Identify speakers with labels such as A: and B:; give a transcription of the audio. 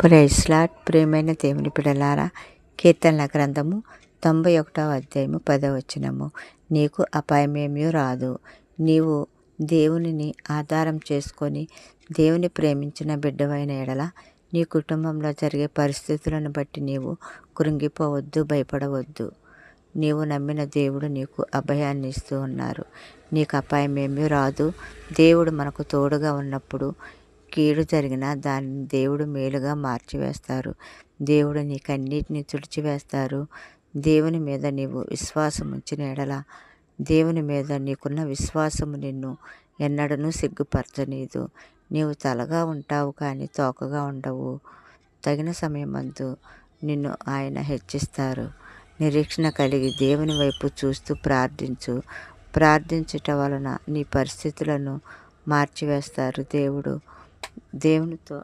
A: ప్రైస్లాట్ ప్రియమైన దేవుని పిడలారా కీర్తనల గ్రంథము తొంభై ఒకటవ అధ్యాయము పదవచనము నీకు అపాయమేమీ రాదు. నీవు దేవునిని ఆధారం చేసుకొని దేవుని ప్రేమించిన బిడ్డవైన ఎడల నీ కుటుంబంలో జరిగే పరిస్థితులను బట్టి నీవు కృంగిపోవద్దు భయపడవద్దు. నీవు నమ్మిన దేవుడు నీకు అభయాన్ని ఇస్తూ ఉన్నారు. నీకు అపాయమేమీ రాదు. దేవుడు మనకు తోడుగా ఉన్నప్పుడు కీడు జరిగినా దానిని దేవుడు మేలుగా మార్చివేస్తారు. దేవుడు నీకన్నిటిని తుడిచివేస్తారు. దేవుని మీద నీవు విశ్వాసం ఉంచిన ఎడల దేవుని మీద నీకున్న విశ్వాసము నిన్ను ఎన్నడనూ సిగ్గుపరచనీదు. నీవు తలగా ఉంటావు కానీ తోకగా ఉండవు. తగిన సమయమందు నిన్ను ఆయన హెచ్చిస్తారు. నిరీక్షణ కలిగి దేవుని వైపు చూస్తూ ప్రార్థించు. ప్రార్థించటం వలన నీ పరిస్థితులను మార్చివేస్తారు దేవుడు. దేవునితో